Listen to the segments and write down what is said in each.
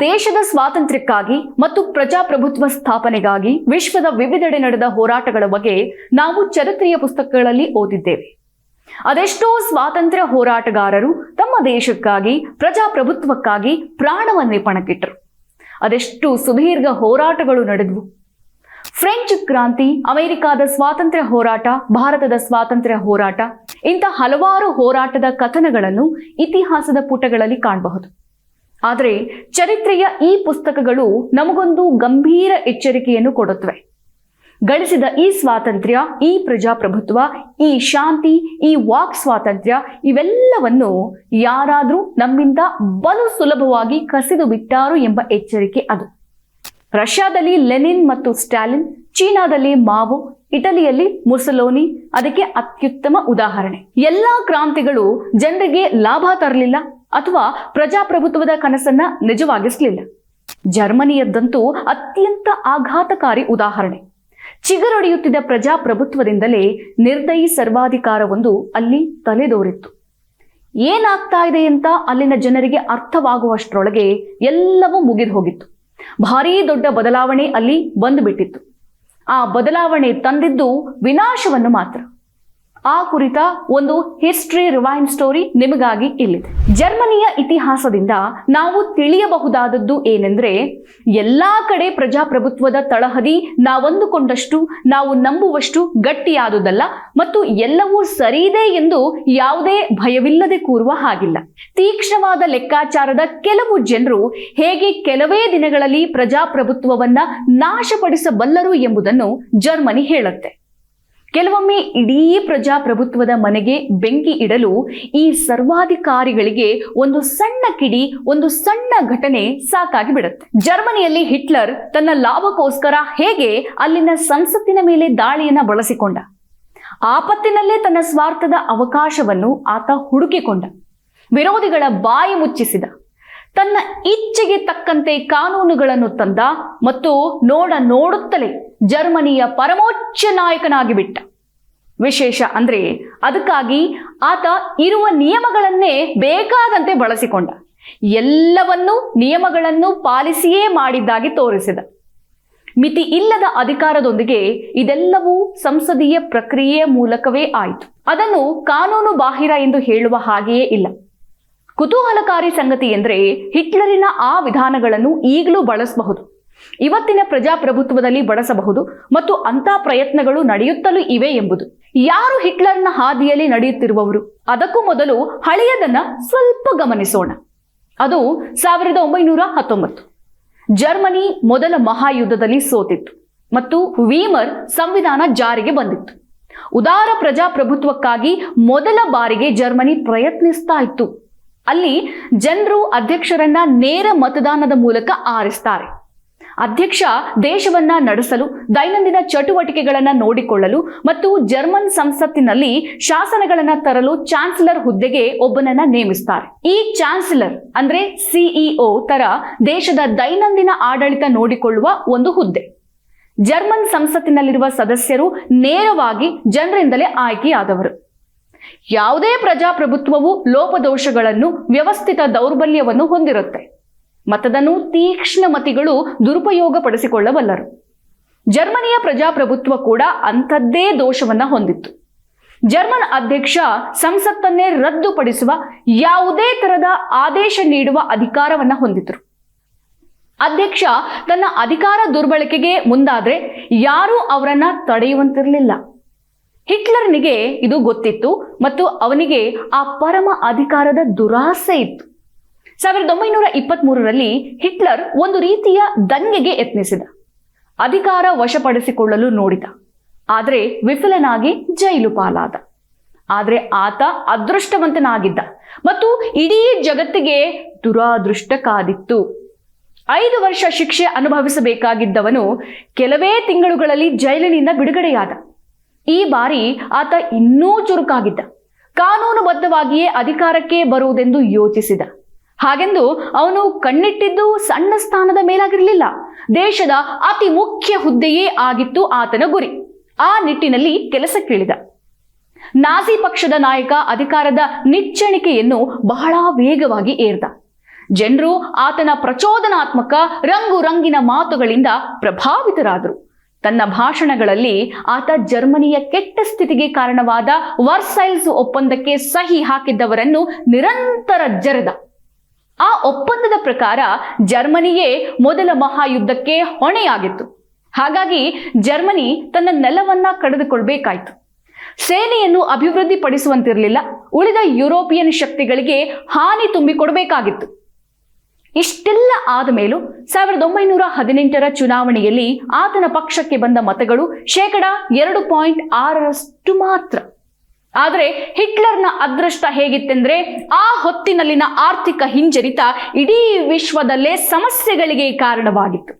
ದೇಶದ ಸ್ವಾತಂತ್ರ್ಯಕ್ಕಾಗಿ ಮತ್ತು ಪ್ರಜಾಪ್ರಭುತ್ವ ಸ್ಥಾಪನೆಗಾಗಿ ವಿಶ್ವದ ವಿವಿಧೆಡೆ ನಡೆದ ಹೋರಾಟಗಳ ಬಗ್ಗೆ ನಾವು ಚರಿತ್ರೆಯ ಪುಸ್ತಕಗಳಲ್ಲಿ ಓದಿದ್ದೇವೆ. ಅದೆಷ್ಟೋ ಸ್ವಾತಂತ್ರ್ಯ ಹೋರಾಟಗಾರರು ತಮ್ಮ ದೇಶಕ್ಕಾಗಿ, ಪ್ರಜಾಪ್ರಭುತ್ವಕ್ಕಾಗಿ ಪ್ರಾಣವನ್ನೇ ಪಣಕ್ಕಿಟ್ಟರು. ಅದೆಷ್ಟು ಸುದೀರ್ಘ ಹೋರಾಟಗಳು ನಡೆದವು. ಫ್ರೆಂಚ್ ಕ್ರಾಂತಿ, ಅಮೆರಿಕಾದ ಸ್ವಾತಂತ್ರ್ಯ ಹೋರಾಟ, ಭಾರತದ ಸ್ವಾತಂತ್ರ್ಯ ಹೋರಾಟ, ಇಂಥ ಹಲವಾರು ಹೋರಾಟದ ಕಥನಗಳನ್ನು ಇತಿಹಾಸದ ಪುಟಗಳಲ್ಲಿ ಕಾಣಬಹುದು. ಆದರೆ ಚರಿತ್ರೆಯ ಈ ಪುಸ್ತಕಗಳು ನಮಗೊಂದು ಗಂಭೀರ ಎಚ್ಚರಿಕೆಯನ್ನು ಕೊಡುತ್ತವೆ. ಗಳಿಸಿದ ಈ ಸ್ವಾತಂತ್ರ್ಯ, ಈ ಪ್ರಜಾಪ್ರಭುತ್ವ, ಈ ಶಾಂತಿ, ಈ ವಾಕ್ ಸ್ವಾತಂತ್ರ್ಯ ಇವೆಲ್ಲವನ್ನು ಯಾರಾದರೂ ನಮ್ಮಿಂದ ಬಲು ಸುಲಭವಾಗಿ ಕಸಿದು ಬಿಟ್ಟಾರು ಎಂಬ ಎಚ್ಚರಿಕೆ ಅದು. ರಷ್ಯಾದಲ್ಲಿ ಲೆನಿನ್ ಮತ್ತು ಸ್ಟಾಲಿನ್, ಚೀನಾದಲ್ಲಿ ಮಾವು, ಇಟಲಿಯಲ್ಲಿ ಮುಸಲೋನಿ, ಅದಕ್ಕೆ ಅತ್ಯುತ್ತಮ ಉದಾಹರಣೆ. ಎಲ್ಲಾ ಕ್ರಾಂತಿಗಳು ಜನರಿಗೆ ಲಾಭ ತರಲಿಲ್ಲ ಅಥವಾ ಪ್ರಜಾಪ್ರಭುತ್ವದ ಕನಸನ್ನ ನಿಜವಾಗಿಸಲಿಲ್ಲ. ಜರ್ಮನಿಯದ್ದಂತೂ ಅತ್ಯಂತ ಆಘಾತಕಾರಿ ಉದಾಹರಣೆ. ಚಿಗರೊಡೆಯುತ್ತಿದ್ದ ಪ್ರಜಾಪ್ರಭುತ್ವದಿಂದಲೇ ನಿರ್ದಯಿ ಸರ್ವಾಧಿಕಾರವೊಂದು ಅಲ್ಲಿ ತಲೆದೋರಿತ್ತು. ಏನಾಗ್ತಾ ಇದೆ ಅಂತ ಅಲ್ಲಿನ ಜನರಿಗೆ ಅರ್ಥವಾಗುವಷ್ಟರೊಳಗೆ ಎಲ್ಲವೂ ಮುಗಿದು ಹೋಗಿತ್ತು ಭಾರೀ ದೊಡ್ಡ ಬದಲಾವಣೆ ಅಲ್ಲಿ ಬಂದುಬಿಟ್ಟಿತ್ತು. ಆ ಬದಲಾವಣೆ ತಂದಿದ್ದು ವಿನಾಶವನ್ನು ಮಾತ್ರ. ಆ ಕುರಿತ ಒಂದು ಹಿಸ್ಟ್ರಿ ರಿವೈನ್ ಸ್ಟೋರಿ ನಿಮಗಾಗಿ ಇಲ್ಲಿದೆ. ಜರ್ಮನಿಯ ಇತಿಹಾಸದಿಂದ ನಾವು ತಿಳಿಯಬಹುದಾದದ್ದು ಏನೆಂದ್ರೆ, ಎಲ್ಲಾ ಕಡೆ ಪ್ರಜಾಪ್ರಭುತ್ವದ ತಳಹದಿ ನಾವಂದುಕೊಂಡಷ್ಟು, ನಾವು ನಂಬುವಷ್ಟು ಗಟ್ಟಿಯಾದುದಲ್ಲ ಮತ್ತು ಎಲ್ಲವೂ ಸರಿಯಿದೆ ಎಂದು ಯಾವುದೇ ಭಯವಿಲ್ಲದೆ ಕೂರುವ ಹಾಗಿಲ್ಲ. ತೀಕ್ಷ್ಣವಾದ ಲೆಕ್ಕಾಚಾರದ ಕೆಲವು ಜನರು ಹೇಗೆ ಕೆಲವೇ ದಿನಗಳಲ್ಲಿ ಪ್ರಜಾಪ್ರಭುತ್ವವನ್ನ ನಾಶಪಡಿಸಬಲ್ಲರು ಎಂಬುದನ್ನು ಜರ್ಮನಿ ಹೇಳುತ್ತೆ. ಕೆಲವೊಮ್ಮೆ ಇಡೀ ಪ್ರಜಾಪ್ರಭುತ್ವದ ಮನೆಗೆ ಬೆಂಕಿ ಇಡಲು ಈ ಸರ್ವಾಧಿಕಾರಿಗಳಿಗೆ ಒಂದು ಸಣ್ಣ ಕಿಡಿ, ಒಂದು ಸಣ್ಣ ಘಟನೆ ಸಾಕಾಗಿ ಬಿಡುತ್ತೆ. ಜರ್ಮನಿಯಲ್ಲಿ ಹಿಟ್ಲರ್ ತನ್ನ ಲಾಭಕ್ಕೋಸ್ಕರ ಹೇಗೆ ಅಲ್ಲಿನ ಸಂಸತ್ತಿನ ಮೇಲೆ ದಾಳಿಯನ್ನ ಬಳಸಿಕೊಂಡ? ಆಪತ್ತಿನಲ್ಲೇ ತನ್ನ ಸ್ವಾರ್ಥದ ಅವಕಾಶವನ್ನು ಆತ ಹುಡುಕಿಕೊಂಡ. ವಿರೋಧಿಗಳ ಬಾಯಿ ಮುಚ್ಚಿಸಿದ. ತನ್ನ ಇಚ್ಛೆಗೆ ತಕ್ಕಂತೆ ಕಾನೂನುಗಳನ್ನು ತಂದ ಮತ್ತು ನೋಡ ನೋಡುತ್ತಲೇ ಜರ್ಮನಿಯ ಪರಮೋಚ್ಚ ನಾಯಕನಾಗಿ ಬಿಟ್ಟ ವಿಶೇಷ ಅಂದ್ರೆ ಅದಕ್ಕಾಗಿ ಆತ ಇರುವ ನಿಯಮಗಳನ್ನೇ ಬೇಕಾದಂತೆ ಬಳಸಿಕೊಂಡ. ಎಲ್ಲವನ್ನೂ ನಿಯಮಗಳನ್ನು ಪಾಲಿಸಿಯೇ ಮಾಡಿದ್ದಾಗಿ ತೋರಿಸಿದ. ಮಿತಿ ಇಲ್ಲದ ಅಧಿಕಾರದೊಂದಿಗೆ ಇದೆಲ್ಲವೂ ಸಂಸದೀಯ ಪ್ರಕ್ರಿಯೆಯ ಮೂಲಕವೇ ಆಯಿತು. ಅದನ್ನು ಕಾನೂನು ಬಾಹಿರ ಎಂದು ಹೇಳುವ ಹಾಗೆಯೇ ಇಲ್ಲ. ಕುತೂಹಲಕಾರಿ ಸಂಗತಿ ಎಂದರೆ ಹಿಟ್ಲರಿನ ಆ ವಿಧಾನಗಳನ್ನು ಈಗಲೂ ಬಳಸಬಹುದು. ಇವತ್ತಿನ ಪ್ರಜಾಪ್ರಭುತ್ವದಲ್ಲಿ ಬಳಸಬಹುದು ಮತ್ತು ಅಂತ ಪ್ರಯತ್ನಗಳು ನಡೆಯುತ್ತಲೂ ಇವೆ ಎಂಬುದು. ಯಾರು ಹಿಟ್ಲರ್ನ ಹಾದಿಯಲ್ಲಿ ನಡೆಯುತ್ತಿರುವವರು? ಅದಕ್ಕೂ ಮೊದಲು ಹಳೆಯದನ್ನ ಸ್ವಲ್ಪ ಗಮನಿಸೋಣ. ಅದು ಸಾವಿರದ ಒಂಬೈನೂರ ಹತ್ತೊಂಬತ್ತು. ಜರ್ಮನಿ ಮೊದಲ ಮಹಾಯುದ್ಧದಲ್ಲಿ ಸೋತಿತ್ತು ಮತ್ತು ವೀಮರ್ ಸಂವಿಧಾನ ಜಾರಿಗೆ ಬಂದಿತ್ತು. ಉದಾರ ಪ್ರಜಾಪ್ರಭುತ್ವಕ್ಕಾಗಿ ಮೊದಲ ಬಾರಿಗೆ ಜರ್ಮನಿ ಪ್ರಯತ್ನಿಸ್ತಾ ಇತ್ತು. ಅಲ್ಲಿ ಜನರು ಅಧ್ಯಕ್ಷರನ್ನ ನೇರ ಮತದಾನದ ಮೂಲಕ ಆರಿಸ್ತಾರೆ. ಅಧ್ಯಕ್ಷ ದೇಶವನ್ನ ನಡೆಸಲು, ದೈನಂದಿನ ಚಟುವಟಿಕೆಗಳನ್ನ ನೋಡಿಕೊಳ್ಳಲು ಮತ್ತು ಜರ್ಮನ್ ಸಂಸತ್ತಿನಲ್ಲಿ ಶಾಸನಗಳನ್ನ ತರಲು ಚಾನ್ಸಲರ್ ಹುದ್ದೆಗೆ ಒಬ್ಬನನ್ನ ನೇಮಿಸ್ತಾರೆ. ಈ ಚಾನ್ಸಲರ್ ಅಂದ್ರೆ ಸಿಇಒ ತರ ದೇಶದ ದೈನಂದಿನ ಆಡಳಿತ ನೋಡಿಕೊಳ್ಳುವ ಒಂದು ಹುದ್ದೆ. ಜರ್ಮನ್ ಸಂಸತ್ತಿನಲ್ಲಿರುವ ಸದಸ್ಯರು ನೇರವಾಗಿ ಜನರಿಂದಲೇ ಆಯ್ಕೆಯಾದವರು. ಯಾವುದೇ ಪ್ರಜಾಪ್ರಭುತ್ವವು ಲೋಪದೋಷಗಳನ್ನು ವ್ಯವಸ್ಥಿತ ದೌರ್ಬಲ್ಯವನ್ನು ಹೊಂದಿರುತ್ತೆ. ಮತದನ್ನು ತೀಕ್ಷ್ಣ ಮತಿಗಳು ದುರುಪಯೋಗ ಪಡಿಸಿಕೊಳ್ಳಬಲ್ಲರು ಜರ್ಮನಿಯ ಪ್ರಜಾಪ್ರಭುತ್ವ ಕೂಡ ಅಂಥದ್ದೇ ದೋಷವನ್ನ ಹೊಂದಿತ್ತು. ಜರ್ಮನ್ ಅಧ್ಯಕ್ಷ ಸಂಸತ್ತನ್ನೇ ರದ್ದುಪಡಿಸುವ ಯಾವುದೇ ತರದ ಆದೇಶ ನೀಡುವ ಅಧಿಕಾರವನ್ನ ಹೊಂದಿದ್ರು. ಅಧ್ಯಕ್ಷ ತನ್ನ ಅಧಿಕಾರ ದುರ್ಬಳಕೆಗೆ ಮುಂದಾದ್ರೆ ಯಾರೂ ಅವರನ್ನ ತಡೆಯುವಂತಿರಲಿಲ್ಲ. ಹಿಟ್ಲರ್ನಿಗೆ ಇದು ಗೊತ್ತಿತ್ತು ಮತ್ತು ಅವನಿಗೆ ಆ ಪರಮ ಅಧಿಕಾರದ ದುರಾಸೆ ಇತ್ತು. ಸಾವಿರದ ಒಂಬೈನೂರ ಇಪ್ಪತ್ಮೂರರಲ್ಲಿ ಹಿಟ್ಲರ್ ಒಂದು ರೀತಿಯ ದಂಗೆಗೆ ಯತ್ನಿಸಿದ. ಅಧಿಕಾರ ವಶಪಡಿಸಿಕೊಳ್ಳಲು ನೋಡಿದ. ಆದರೆ ವಿಫಲನಾಗಿ ಜೈಲು ಪಾಲಾದ. ಆದರೆ ಆತ ಅದೃಷ್ಟವಂತನಾಗಿದ್ದ ಮತ್ತು ಇಡೀ ಜಗತ್ತಿಗೆ ದುರಾದೃಷ್ಟ ಕಾದಿತ್ತು ಐದು ವರ್ಷ ಶಿಕ್ಷೆ ಅನುಭವಿಸಬೇಕಾಗಿದ್ದವನು ಕೆಲವೇ ತಿಂಗಳುಗಳಲ್ಲಿ ಜೈಲಿನಿಂದ ಬಿಡುಗಡೆಯಾದ. ಈ ಬಾರಿ ಆತ ಇನ್ನೂ ಚುರುಕಾಗಿದ್ದ. ಕಾನೂನುಬದ್ಧವಾಗಿಯೇ ಅಧಿಕಾರಕ್ಕೆ ಬರುವುದೆಂದು ಯೋಚಿಸಿದ. ಹಾಗೆಂದು ಅವನು ಕಣ್ಣಿಟ್ಟಿದ್ದು ಸಣ್ಣ ಸ್ಥಾನದ ಮೇಲಾಗಿರಲಿಲ್ಲ. ದೇಶದ ಅತಿ ಮುಖ್ಯ ಹುದ್ದೆಯೇ ಆಗಿತ್ತು ಆತನ ಗುರಿ. ಆ ನಿಟ್ಟಿನಲ್ಲಿ ಕೆಲಸಕ್ಕಿಳಿದ ನಾಜಿ ಪಕ್ಷದ ನಾಯಕ ಅಧಿಕಾರದ ನಿಚ್ಚಣಿಕೆಯನ್ನು ಬಹಳ ವೇಗವಾಗಿ ಏರ್ದ. ಜನರು ಆತನ ಪ್ರಚೋದನಾತ್ಮಕ ರಂಗು ರಂಗಿನ ಮಾತುಗಳಿಂದ ಪ್ರಭಾವಿತರಾದರು. ತನ್ನ ಭಾಷಣಗಳಲ್ಲಿ ಆತ ಜರ್ಮನಿಯ ಕೆಟ್ಟ ಸ್ಥಿತಿಗೆ ಕಾರಣವಾದ ವರ್ಸೈಲ್ಸ್ ಒಪ್ಪಂದಕ್ಕೆ ಸಹಿ ಹಾಕಿದ್ದವರನ್ನು ನಿರಂತರ ಜರೆದ. ಆ ಒಪ್ಪಂದದ ಪ್ರಕಾರ ಜರ್ಮನಿಯೇ ಮೊದಲ ಮಹಾಯುದ್ಧಕ್ಕೆ ಹೊಣೆಯಾಗಿತ್ತು. ಹಾಗಾಗಿ ಜರ್ಮನಿ ತನ್ನ ನೆಲವನ್ನ ಕಳೆದುಕೊಳ್ಬೇಕಾಯ್ತು. ಸೇನೆಯನ್ನು ಅಭಿವೃದ್ಧಿಪಡಿಸುವಂತಿರಲಿಲ್ಲ. ಉಳಿದ ಯುರೋಪಿಯನ್ ಶಕ್ತಿಗಳಿಗೆ ಹಾನಿ ತುಂಬಿಕೊಡಬೇಕಾಗಿತ್ತು. ಇಷ್ಟೆಲ್ಲ ಆದ ಮೇಲೂ ಸಾವಿರದ ಒಂಬೈನೂರ ಹದಿನೆಂಟರ ಚುನಾವಣೆಯಲ್ಲಿ ಆತನ ಪಕ್ಷಕ್ಕೆ ಬಂದ ಮತಗಳು ಶೇಕಡ ಎರಡು ಪಾಯಿಂಟ್ ಆರರಷ್ಟು ಮಾತ್ರ. ಆದರೆ ಹಿಟ್ಲರ್ನ ಅದೃಷ್ಟ ಹೇಗಿತ್ತೆಂದ್ರೆ ಆ ಹೊತ್ತಿನಲ್ಲಿನ ಆರ್ಥಿಕ ಹಿಂಜರಿತ ಇಡೀ ವಿಶ್ವದಲ್ಲೇ ಸಮಸ್ಯೆಗಳಿಗೆ ಕಾರಣವಾಗಿತ್ತು.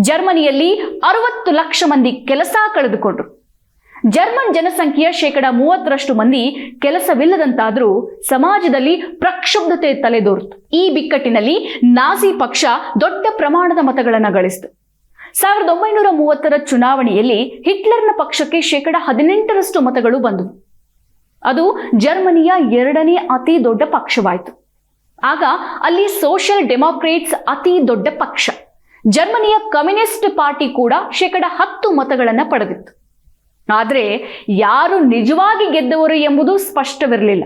ಜರ್ಮನಿಯಲ್ಲಿ ಅರವತ್ತು ಲಕ್ಷ ಮಂದಿ ಕೆಲಸ ಕಳೆದುಕೊಂಡ್ರು. ಜರ್ಮನ್ ಜನಸಂಖ್ಯೆಯ ಶೇಕಡ ಮೂವತ್ತರಷ್ಟು ಮಂದಿ ಕೆಲಸವಿಲ್ಲದಂತಾದರೂ ಸಮಾಜದಲ್ಲಿ ಪ್ರಕ್ಷುಬ್ಧತೆ ತಲೆದೋರಿತು. ಈ ಬಿಕ್ಕಟ್ಟಿನಲ್ಲಿ ನಾಸಿ ಪಕ್ಷ ದೊಡ್ಡ ಪ್ರಮಾಣದ ಮತಗಳನ್ನು ಗಳಿಸಿತು. ಸಾವಿರದ ಒಂಬೈನೂರ ಮೂವತ್ತರ ಚುನಾವಣೆಯಲ್ಲಿ ಹಿಟ್ಲರ್ನ ಪಕ್ಷಕ್ಕೆ ಶೇಕಡ ಹದಿನೆಂಟರಷ್ಟು ಮತಗಳು ಬಂದವು. ಅದು ಜರ್ಮನಿಯ ಎರಡನೇ ಅತಿ ದೊಡ್ಡ ಪಕ್ಷವಾಯಿತು. ಆಗ ಅಲ್ಲಿ ಸೋಷಿಯಲ್ ಡೆಮಾಕ್ರೇಟ್ಸ್ ಅತಿ ದೊಡ್ಡ ಪಕ್ಷ. ಜರ್ಮನಿಯ ಕಮ್ಯುನಿಸ್ಟ್ ಪಾರ್ಟಿ ಕೂಡ ಶೇಕಡ ಹತ್ತು ಮತಗಳನ್ನು ಪಡೆದಿತ್ತು. ಆದರೆ ಯಾರು ನಿಜವಾಗಿ ಗೆದ್ದವರು ಎಂಬುದು ಸ್ಪಷ್ಟವಿರಲಿಲ್ಲ.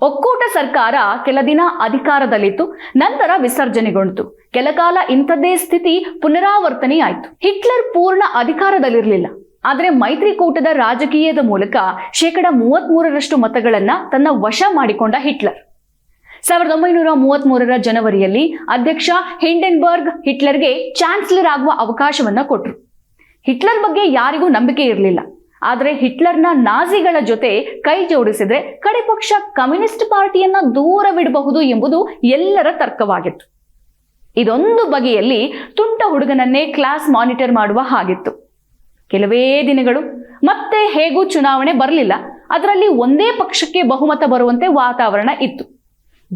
ಒಕ್ಕೂಟ ಸರ್ಕಾರ ಕೆಲ ದಿನ ಅಧಿಕಾರದಲ್ಲಿತ್ತು, ನಂತರ ವಿಸರ್ಜನೆಗೊಂಡಿತು. ಕೆಲಕಾಲ ಇಂಥದ್ದೇ ಸ್ಥಿತಿ ಪುನರಾವರ್ತನೆಯಾಯಿತು. ಹಿಟ್ಲರ್ ಪೂರ್ಣ ಅಧಿಕಾರದಲ್ಲಿರಲಿಲ್ಲ. ಆದರೆ ಮೈತ್ರಿಕೂಟದ ರಾಜಕೀಯದ ಮೂಲಕ ಶೇಕಡ ಮೂವತ್ಮೂರರಷ್ಟು ಮತಗಳನ್ನ ತನ್ನ ವಶ ಮಾಡಿಕೊಂಡ ಹಿಟ್ಲರ್. ಸಾವಿರದ ಒಂಬೈನೂರ ಮೂವತ್ಮೂರರ ಜನವರಿಯಲ್ಲಿ ಅಧ್ಯಕ್ಷ ಹಿಂಡೆನ್ಬರ್ಗ್ ಹಿಟ್ಲರ್ಗೆ ಚಾನ್ಸಲರ್ ಆಗುವ ಅವಕಾಶವನ್ನ ಕೊಟ್ಟರು ಹಿಟ್ಲರ್ ಬಗ್ಗೆ ಯಾರಿಗೂ ನಂಬಿಕೆ ಇರಲಿಲ್ಲ. ಆದರೆ ಹಿಟ್ಲರ್ನ ನಾಜಿಗಳ ಜೊತೆ ಕೈ ಜೋಡಿಸಿದ್ರೆ ಕಡೆ ಪಕ್ಷ ಕಮ್ಯುನಿಸ್ಟ್ ಪಾರ್ಟಿಯನ್ನ ದೂರವಿಡಬಹುದು ಎಂಬುದು ಎಲ್ಲರ ತರ್ಕವಾಗಿತ್ತು. ಇದೊಂದು ಬಗೆಯಲ್ಲಿ ತುಂಟ ಹುಡುಗನನ್ನೇ ಕ್ಲಾಸ್ ಮಾನಿಟರ್ ಮಾಡುವ ಹಾಗಿತ್ತು. ಕೆಲವೇ ದಿನಗಳು, ಮತ್ತೆ ಹೇಗೂ ಚುನಾವಣೆ ಬರಲಿಲ್ಲ. ಅದರಲ್ಲಿ ಒಂದೇ ಪಕ್ಷಕ್ಕೆ ಬಹುಮತ ಬರುವಂತೆ ವಾತಾವರಣ ಇತ್ತು.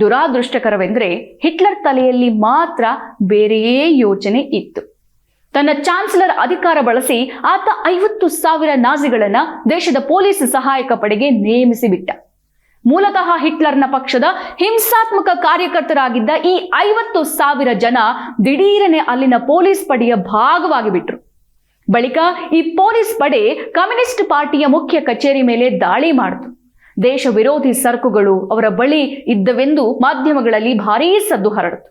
ದುರಾದೃಷ್ಟಕರವೆಂದರೆ ಹಿಟ್ಲರ್ ತಲೆಯಲ್ಲಿ ಮಾತ್ರ ಬೇರೆಯೇ ಯೋಚನೆ ಇತ್ತು. ತನ್ನ ಚಾನ್ಸಲರ್ ಅಧಿಕಾರ ಬಳಸಿ ಆತ ಐವತ್ತು ಸಾವಿರ ನಾಜಿಗಳನ್ನ ದೇಶದ ಪೊಲೀಸ್ ಸಹಾಯಕ ಪಡೆಗೆ ನೇಮಿಸಿಬಿಟ್ಟ. ಮೂಲತಃ ಹಿಟ್ಲರ್ನ ಪಕ್ಷದ ಹಿಂಸಾತ್ಮಕ ಕಾರ್ಯಕರ್ತರಾಗಿದ್ದ ಈ ಐವತ್ತು ಸಾವಿರ ಜನ ದಿಢೀರನೆ ಅಲ್ಲಿನ ಪೊಲೀಸ್ ಪಡೆಯ ಭಾಗವಾಗಿ ಬಿಟ್ರು ಬಳಿಕ ಈ ಪೊಲೀಸ್ ಪಡೆ ಕಮ್ಯುನಿಸ್ಟ್ ಪಾರ್ಟಿಯ ಮುಖ್ಯ ಕಚೇರಿ ಮೇಲೆ ದಾಳಿ ಮಾಡಿತು. ದೇಶ ವಿರೋಧಿ ಸರಕುಗಳು ಅವರ ಬಳಿ ಇದ್ದವೆಂದು ಮಾಧ್ಯಮಗಳಲ್ಲಿ ಭಾರೀ ಸದ್ದು ಹರಡಿತು.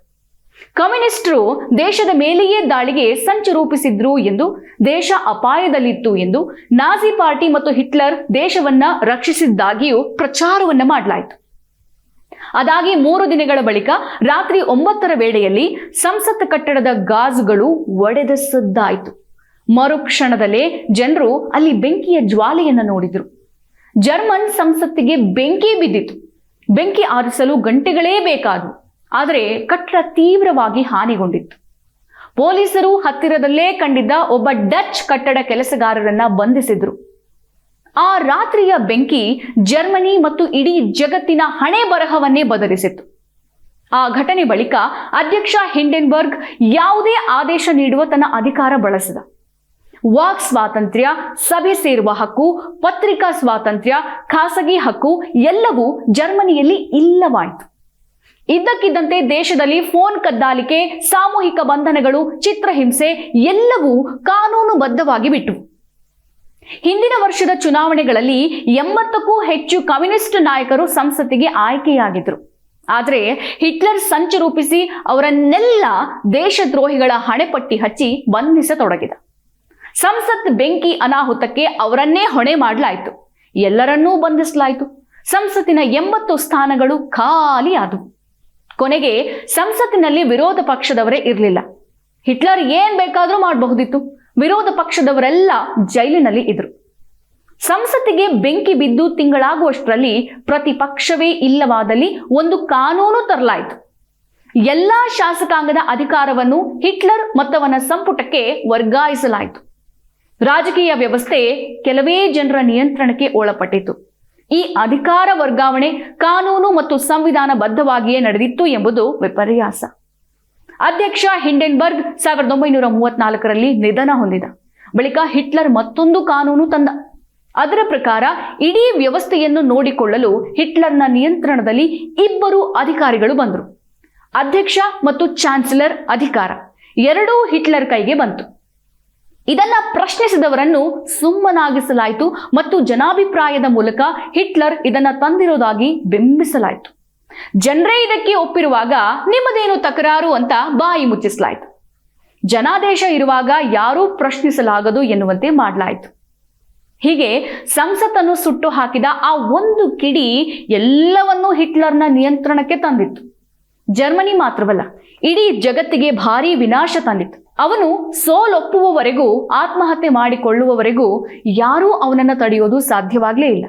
ಕಮ್ಯುನಿಸ್ಟರು ದೇಶದ ಮೇಲೆಯೇ ದಾಳಿಗೆ ಸಂಚು ರೂಪಿಸಿದ್ರು ಎಂದು ದೇಶ ಅಪಾಯದಲ್ಲಿತ್ತು ಎಂದು ನಾಜಿ ಪಾರ್ಟಿ ಮತ್ತು ಹಿಟ್ಲರ್ ದೇಶವನ್ನ ರಕ್ಷಿಸಿದ್ದಾಗಿಯೂ ಪ್ರಚಾರವನ್ನ ಮಾಡಲಾಯಿತು. ಅದಾಗಿ ಮೂರು ದಿನಗಳ ಬಳಿಕ ರಾತ್ರಿ ಒಂಬತ್ತರ ವೇಳೆಯಲ್ಲಿ ಸಂಸತ್ ಕಟ್ಟಡದ ಗಾಜುಗಳು ಒಡೆದ ಸದ್ದಾಯಿತು ಮರುಕ್ಷಣದಲ್ಲೇ ಜನರು ಅಲ್ಲಿ ಬೆಂಕಿಯ ಜ್ವಾಲೆಯನ್ನು ನೋಡಿದರು. ಜರ್ಮನ್ ಸಂಸತ್ತಿಗೆ ಬೆಂಕಿ ಬಿದ್ದಿತು ಬೆಂಕಿ ಆರಿಸಲು ಗಂಟೆಗಳೇ ಬೇಕಾದವು ಆದರೆ ಕಟ್ಟಡ ತೀವ್ರವಾಗಿ ಹಾನಿಗೊಂಡಿತ್ತು. ಪೊಲೀಸರು ಹತ್ತಿರದಲ್ಲೇ ಕಂಡಿದ್ದ ಒಬ್ಬ ಡಚ್ ಕಟ್ಟಡ ಕೆಲಸಗಾರರನ್ನ ಬಂಧಿಸಿದ್ರು. ಆ ರಾತ್ರಿಯ ಬೆಂಕಿ ಜರ್ಮನಿ ಮತ್ತು ಇಡೀ ಜಗತ್ತಿನ ಹಣೆ ಬರಹವನ್ನೇ ಬದಲಿಸಿತ್ತು. ಆ ಘಟನೆ ಬಳಿಕ ಅಧ್ಯಕ್ಷ ಹಿಂಡೆನ್ಬರ್ಗ್ ಯಾವುದೇ ಆದೇಶ ನೀಡುವ ತನ್ನ ಅಧಿಕಾರ ಬಳಸಿದ. ವಾಕ್ ಸ್ವಾತಂತ್ರ್ಯ, ಸಭೆ ಸೇರುವ ಹಕ್ಕು, ಪತ್ರಿಕಾ ಸ್ವಾತಂತ್ರ್ಯ, ಖಾಸಗಿ ಹಕ್ಕು ಎಲ್ಲವೂ ಜರ್ಮನಿಯಲ್ಲಿ ಇಲ್ಲವಾಯಿತು. ಇದ್ದಕ್ಕಿದ್ದಂತೆ ದೇಶದಲ್ಲಿ ಫೋನ್ ಕದ್ದಾಲಿಕೆ, ಸಾಮೂಹಿಕ ಬಂಧನಗಳು, ಚಿತ್ರಹಿಂಸೆ ಎಲ್ಲವೂ ಕಾನೂನುಬದ್ಧವಾಗಿ ಬಿಟ್ಟವು ಹಿಂದಿನ ವರ್ಷದ ಚುನಾವಣೆಗಳಲ್ಲಿ ಎಂಬತ್ತಕ್ಕೂ ಹೆಚ್ಚು ಕಮ್ಯುನಿಸ್ಟ್ ನಾಯಕರು ಸಂಸತ್ತಿಗೆ ಆಯ್ಕೆಯಾಗಿದ್ರು. ಆದರೆ ಹಿಟ್ಲರ್ ಸಂಚು ರೂಪಿಸಿ ಅವರನ್ನೆಲ್ಲ ದೇಶದ್ರೋಹಿಗಳ ಹಣೆಪಟ್ಟಿ ಹಚ್ಚಿ ಬಂಧಿಸತೊಡಗಿದ. ಸಂಸತ್ ಬೆಂಕಿ ಅನಾಹುತಕ್ಕೆ ಅವರನ್ನೇ ಹೊಣೆ ಮಾಡಲಾಯಿತು. ಎಲ್ಲರನ್ನೂ ಬಂಧಿಸಲಾಯಿತು. ಸಂಸತ್ತಿನ ಎಂಬತ್ತು ಸ್ಥಾನಗಳು ಖಾಲಿ ಆದವು ಕೊನೆಗೆ ಸಂಸತ್ತಿನಲ್ಲಿ ವಿರೋಧ ಪಕ್ಷದವರೇ ಇರಲಿಲ್ಲ. ಹಿಟ್ಲರ್ ಏನ್ ಬೇಕಾದ್ರೂ ಮಾಡಬಹುದಿತ್ತು. ವಿರೋಧ ಪಕ್ಷದವರೆಲ್ಲ ಜೈಲಿನಲ್ಲಿ ಇದ್ರು. ಸಂಸತ್ತಿಗೆ ಬೆಂಕಿ ಬಿದ್ದು ತಿಂಗಳಾಗುವಷ್ಟರಲ್ಲಿ ಪ್ರತಿಪಕ್ಷವೇ ಇಲ್ಲವಾದಲ್ಲಿ ಒಂದು ಕಾನೂನು ತರಲಾಯಿತು. ಎಲ್ಲಾ ಶಾಸಕಾಂಗದ ಅಧಿಕಾರವನ್ನು ಹಿಟ್ಲರ್ ಮತ್ತವನ ಸಂಪುಟಕ್ಕೆ ವರ್ಗಾಯಿಸಲಾಯಿತು. ರಾಜಕೀಯ ವ್ಯವಸ್ಥೆ ಕೆಲವೇ ಜನರ ನಿಯಂತ್ರಣಕ್ಕೆ ಒಳಪಟ್ಟಿತು. ಈ ಅಧಿಕಾರ ವರ್ಗಾವಣೆ ಕಾನೂನು ಮತ್ತು ಸಂವಿಧಾನ ಬದ್ಧವಾಗಿಯೇ ನಡೆದಿತ್ತು ಎಂಬುದು ವಿಪರ್ಯಾಸ. ಅಧ್ಯಕ್ಷ ಹಿಂಡೆನ್ಬರ್ಗ್ ಸಾವಿರದ ಒಂಬೈನೂರ ಮೂವತ್ನಾಲ್ಕರಲ್ಲಿ ನಿಧನ ಹೊಂದಿದ. ಬಳಿಕ ಹಿಟ್ಲರ್ ಮತ್ತೊಂದು ಕಾನೂನು ತಂದ. ಅದರ ಪ್ರಕಾರ ಇಡೀ ವ್ಯವಸ್ಥೆಯನ್ನು ನೋಡಿಕೊಳ್ಳಲು ಹಿಟ್ಲರ್ನ ನಿಯಂತ್ರಣದಲ್ಲಿ ಇಬ್ಬರು ಅಧಿಕಾರಿಗಳು ಬಂದರು. ಅಧ್ಯಕ್ಷ ಮತ್ತು ಚಾನ್ಸಲರ್ ಅಧಿಕಾರ. ಎರಡೂ ಹಿಟ್ಲರ್ ಕೈಗೆ ಬಂತು. ಇದನ್ನ ಪ್ರಶ್ನಿಸಿದವರನ್ನು ಸುಮ್ಮನಾಗಿಸಲಾಯಿತು ಮತ್ತು ಜನಾಭಿಪ್ರಾಯದ ಮೂಲಕ ಹಿಟ್ಲರ್ ಇದನ್ನ ತಂದಿರೋದಾಗಿ ಬಿಂಬಿಸಲಾಯಿತು. ಜನರೇ ಇದಕ್ಕೆ ಒಪ್ಪಿರುವಾಗ ನಿಮ್ಮದೇನು ತಕರಾರು ಅಂತ ಬಾಯಿ ಮುಚ್ಚಿಸಲಾಯಿತು. ಜನಾದೇಶ ಇರುವಾಗ ಯಾರೂ ಪ್ರಶ್ನಿಸಲಾಗದು ಎನ್ನುವಂತೆ ಮಾಡಲಾಯಿತು. ಹೀಗೆ ಸಂಸತ್ತನ್ನು ಸುಟ್ಟು ಹಾಕಿದ ಆ ಒಂದು ಕಿಡಿ ಎಲ್ಲವನ್ನೂ ಹಿಟ್ಲರ್ನ ನಿಯಂತ್ರಣಕ್ಕೆ ತಂದಿತ್ತು. ಜರ್ಮನಿ ಮಾತ್ರವಲ್ಲ, ಇಡೀ ಜಗತ್ತಿಗೆ ಭಾರೀ ವಿನಾಶ ತಂದಿತ್ತು. ಅವನು ಸೋಲೊಪ್ಪುವವರೆಗೂ, ಆತ್ಮಹತ್ಯೆ ಮಾಡಿಕೊಳ್ಳುವವರೆಗೂ ಯಾರೂ ಅವನನ್ನು ತಡೆಯೋದು ಸಾಧ್ಯವಾಗಲೇ ಇಲ್ಲ.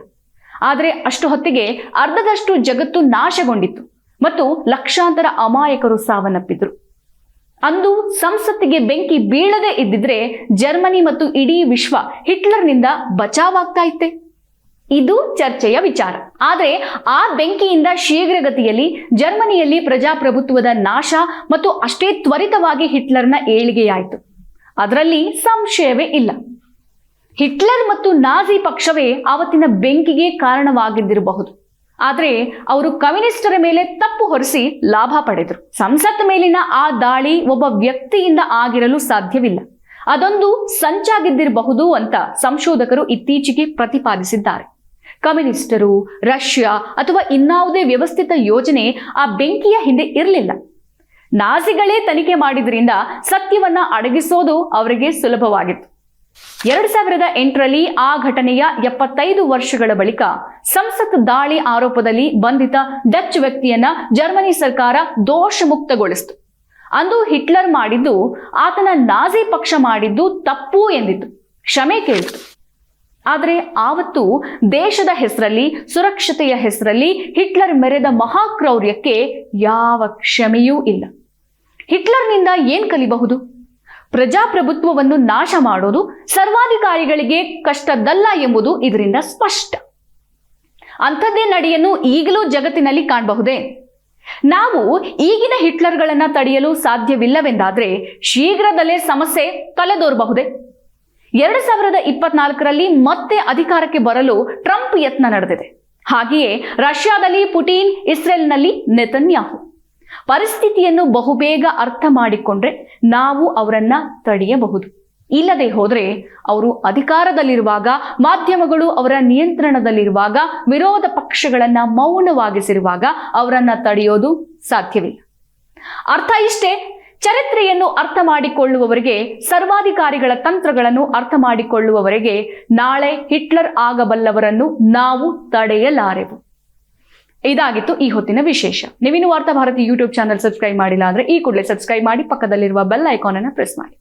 ಆದರೆ ಅಷ್ಟು ಹೊತ್ತಿಗೆ ಅರ್ಧದಷ್ಟು ಜಗತ್ತು ನಾಶಗೊಂಡಿತ್ತು ಮತ್ತು ಲಕ್ಷಾಂತರ ಅಮಾಯಕರು ಸಾವನ್ನಪ್ಪಿದ್ರು. ಅಂದು ಸಂಸತ್ತಿಗೆ ಬೆಂಕಿ ಬೀಳದೇ ಇದ್ದಿದ್ರೆ ಜರ್ಮನಿ ಮತ್ತು ಇಡೀ ವಿಶ್ವ ಹಿಟ್ಲರ್ನಿಂದ ಬಚಾವಾಗ್ತಾ ಇತ್ತೆ. ಇದು ಚರ್ಚೆಯ ವಿಚಾರ. ಆದರೆ ಆ ಬೆಂಕಿಯಿಂದ ಶೀಘ್ರಗತಿಯಲ್ಲಿ ಜರ್ಮನಿಯಲ್ಲಿ ಪ್ರಜಾಪ್ರಭುತ್ವದ ನಾಶ ಮತ್ತು ಅಷ್ಟೇ ತ್ವರಿತವಾಗಿ ಹಿಟ್ಲರ್ನ ಏಳಿಗೆಯಾಯಿತು. ಅದರಲ್ಲಿ ಸಂಶಯವೇ ಇಲ್ಲ. ಹಿಟ್ಲರ್ ಮತ್ತು ನಾಜಿ ಪಕ್ಷವೇ ಆವತ್ತಿನ ಬೆಂಕಿಗೆ ಕಾರಣವಾಗಿದ್ದಿರಬಹುದು. ಆದರೆ ಅವರು ಕಮ್ಯುನಿಸ್ಟರ ಮೇಲೆ ತಪ್ಪು ಹೊರಿಸಿ ಲಾಭ ಪಡೆದರು. ಸಂಸತ್ ಮೇಲಿನ ಆ ದಾಳಿ ಒಬ್ಬ ವ್ಯಕ್ತಿಯಿಂದ ಆಗಿರಲು ಸಾಧ್ಯವಿಲ್ಲ. ಅದೊಂದು ಸಂಚಾಗಿದ್ದಿರಬಹುದು ಅಂತ ಸಂಶೋಧಕರು ಇತ್ತೀಚೆಗೆ ಪ್ರತಿಪಾದಿಸಿದ್ದಾರೆ. ಕಮ್ಯುನಿಸ್ಟರು, ರಷ್ಯಾ ಅಥವಾ ಇನ್ನಾವುದೇ ವ್ಯವಸ್ಥಿತ ಯೋಜನೆ ಆ ಬೆಂಕಿಯ ಹಿಂದೆ ಇರಲಿಲ್ಲ. ನಾಜಿಗಳೇ ತನಿಖೆ ಮಾಡಿದ್ರಿಂದ ಸತ್ಯವನ್ನ ಅಡಗಿಸೋದು ಅವರಿಗೆ ಸುಲಭವಾಗಿತ್ತು. ಎರಡ್ ಸಾವಿರದ ಎಂಟರಲ್ಲಿ ಆ ಘಟನೆಯ ಎಪ್ಪತ್ತೈದು ವರ್ಷಗಳ ಬಳಿಕ ಸಂಸತ್ ದಾಳಿ ಆರೋಪದಲ್ಲಿ ಬಂಧಿತ ಡಚ್ ವ್ಯಕ್ತಿಯನ್ನ ಜರ್ಮನಿ ಸರ್ಕಾರ ದೋಷಮುಕ್ತಗೊಳಿಸಿತು. ಅಂದು ಹಿಟ್ಲರ್ ಮಾಡಿದ್ದು, ಆತನ ನಾಜಿ ಪಕ್ಷ ಮಾಡಿದ್ದು ತಪ್ಪು ಎಂದಿತ್ತು. ಕ್ಷಮೆ ಕೇಳಿತು. ಆದರೆ ಆವತ್ತು ದೇಶದ ಹೆಸರಲ್ಲಿ, ಸುರಕ್ಷತೆಯ ಹೆಸರಲ್ಲಿ ಹಿಟ್ಲರ್ ಮೆರೆದ ಮಹಾಕ್ರೌರ್ಯಕ್ಕೆ ಯಾವ ಕ್ಷಮೆಯೂ ಇಲ್ಲ. ಹಿಟ್ಲರ್ನಿಂದ ಏನ್ ಕಲಿಬಹುದು? ಪ್ರಜಾಪ್ರಭುತ್ವವನ್ನು ನಾಶ ಮಾಡೋದು ಸರ್ವಾಧಿಕಾರಿಗಳಿಗೆ ಕಷ್ಟದಲ್ಲ ಎಂಬುದು ಇದರಿಂದ ಸ್ಪಷ್ಟ. ಅಂಥದ್ದೇ ನಡೆಯನ್ನು ಈಗಲೂ ಜಗತ್ತಿನಲ್ಲಿ ಕಾಣಬಹುದೇ? ನಾವು ಈಗಿನ ಹಿಟ್ಲರ್ಗಳನ್ನ ತಡೆಯಲು ಸಾಧ್ಯವಿಲ್ಲವೆಂದಾದ್ರೆ ಶೀಘ್ರದಲ್ಲೇ ಸಮಸ್ಯೆ ತಲೆದೋರಬಹುದೇ? ಎರಡು ಸಾವಿರದ ಇಪ್ಪತ್ನಾಲ್ಕರಲ್ಲಿ ಮತ್ತೆ ಅಧಿಕಾರಕ್ಕೆ ಬರಲು ಟ್ರಂಪ್ ಯತ್ನ ನಡೆದಿದೆ. ಹಾಗೆಯೇ ರಷ್ಯಾದಲ್ಲಿ ಪುಟಿನ್, ಇಸ್ರೇಲ್ನಲ್ಲಿ ನೆತನ್ಯಾಹು. ಪರಿಸ್ಥಿತಿಯನ್ನು ಬಹುಬೇಗ ಅರ್ಥ ಮಾಡಿಕೊಂಡ್ರೆ ನಾವು ಅವರನ್ನ ತಡೆಯಬಹುದು. ಇಲ್ಲದೆ ಹೋದರೆ ಅವರು ಅಧಿಕಾರದಲ್ಲಿರುವಾಗ, ಮಾಧ್ಯಮಗಳು ಅವರ ನಿಯಂತ್ರಣದಲ್ಲಿರುವಾಗ, ವಿರೋಧ ಪಕ್ಷಗಳನ್ನ ಮೌನವಾಗಿಸಿರುವಾಗ ಅವರನ್ನ ತಡೆಯೋದು ಸಾಧ್ಯವಿಲ್ಲ. ಅರ್ಥ ಇಷ್ಟೇ? ಚರಿತ್ರೆಯನ್ನು ಅರ್ಥ ಮಾಡಿಕೊಳ್ಳುವವರಿಗೆ, ಸರ್ವಾಧಿಕಾರಿಗಳ ತಂತ್ರಗಳನ್ನು ಅರ್ಥ ಮಾಡಿಕೊಳ್ಳುವವರೆಗೆ ನಾಳೆ ಹಿಟ್ಲರ್ ಆಗಬಲ್ಲವರನ್ನು ನಾವು ತಡೆಯಲಾರೆವು. ಇದಾಗಿತ್ತು ಈ ಹೊತ್ತಿನ ವಿಶೇಷ. ನೀವಿನ್ನು ವಾರ್ತಾ ಭಾರತಿ ಯೂಟ್ಯೂಬ್ ಚಾನಲ್ ಸಬ್ಸ್ಕ್ರೈಬ್ ಮಾಡಿಲ್ಲ ಅಂದ್ರೆ ಈ ಕೂಡಲೇ ಸಬ್ಸ್ಕ್ರೈಬ್ ಮಾಡಿ, ಪಕ್ಕದಲ್ಲಿರುವ ಬೆಲ್ ಐಕಾನ್ ಅನ್ನು ಪ್ರೆಸ್ ಮಾಡಿ.